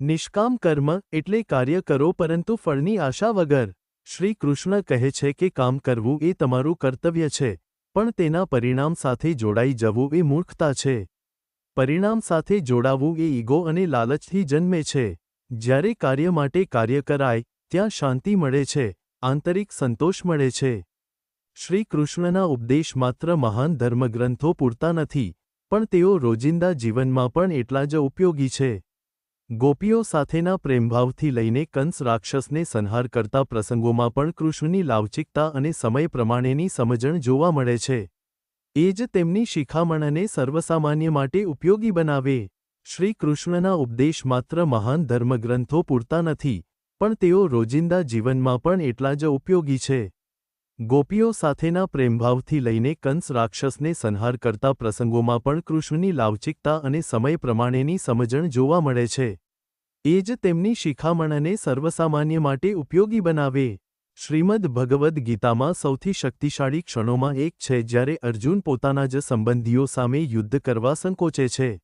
નિષ્કામ કર્મ એટલે કાર્ય કરો પરંતુ ફળની આશા વગર. શ્રી કૃષ્ણ કહે છે કે કામ કરવું એ તમારું કર્તવ્ય છે, પણ તેના પરિણામ સાથે જોડાઈ જવું એ મૂર્ખતા છે. પરિણામ સાથે જોડાવું એ ઈગો અને લાલચથી જન્મે છે. જ્યારે કાર્ય માટે કાર્ય કરાય, ત્યાં શાંતિ મળે છે, આંતરિક સંતોષ મળે છે. શ્રી કૃષ્ણના ઉપદેશ માત્ર મહાન ધર્મગ્રંથો પૂરતા નથી, પણ તેઓ રોજિંદા જીવનમાં પણ એટલા જ ઉપયોગી છે. ગોપીઓ સાથેના પ્રેમભાવથી લઈને કંસ રાક્ષસને સંહાર કરતા પ્રસંગોમાં પણ કૃષ્ણની લાવચિકતા અને સમય પ્રમાણેની સમજણ જોવા મળે છે. એ જ તેમની શિખામણને સર્વસામાન્ય માટે ઉપયોગી બનાવે. શ્રી કૃષ્ણના ઉપદેશ માત્ર મહાન ધર્મગ્રંથો પૂરતા નથી, પણ તેઓ રોજિંદા જીવનમાં પણ એટલા જ ઉપયોગી છે. ગોપીઓ સાથેના પ્રેમભાવથી લઈને કંસ રાક્ષસને સંહાર કરતા પ્રસંગોમાં પણ કૃષ્ણની લાવચિકતા અને સમય પ્રમાણેની સમજણ જોવા મળે છે. એ જ તેમની શિખામણને સર્વસામાન્ય માટે ઉપયોગી બનાવે. શ્રીમદ ભગવદ્ ગીતામાં સૌથી શક્તિશાળી ક્ષણોમાં એક છે જ્યારે અર્જુન પોતાના જ સંબંધીઓ સામે યુદ્ધ કરવા સંકોચે છે.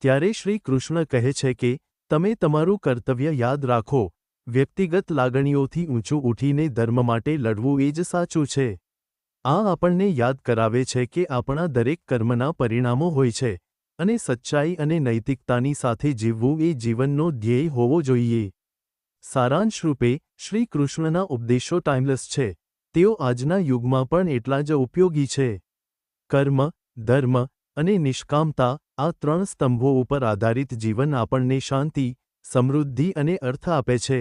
ત્યારે શ્રી કૃષ્ણ કહે છે કે, તમે તમારું કર્તવ્ય યાદ રાખો. વ્યક્તિગત લાગણીઓથી ઊંચું ઉઠીને ધર્મ માટે લડવું એ જ સાચું છે. આ આપણને યાદ કરાવે છે કે આપણા દરેક કર્મના પરિણામો હોય છે, અને સચ્ચાઈ અને નૈતિકતાની સાથે જીવવું એ જીવનનો ધ્યેય હોવો જોઈએ. સારાંશરૂપે શ્રી કૃષ્ણના ઉપદેશો ટાઈમલેસ છે. તેઓ આજના યુગમાં પણ એટલા જ ઉપયોગી છે. કર્મ, ધર્મ અને નિષ્કામતા આ ત્રણ સ્તંભો ઉપર આધારિત જીવન આપણને શાંતિ, સમૃદ્ધિ અને અર્થ આપે છે.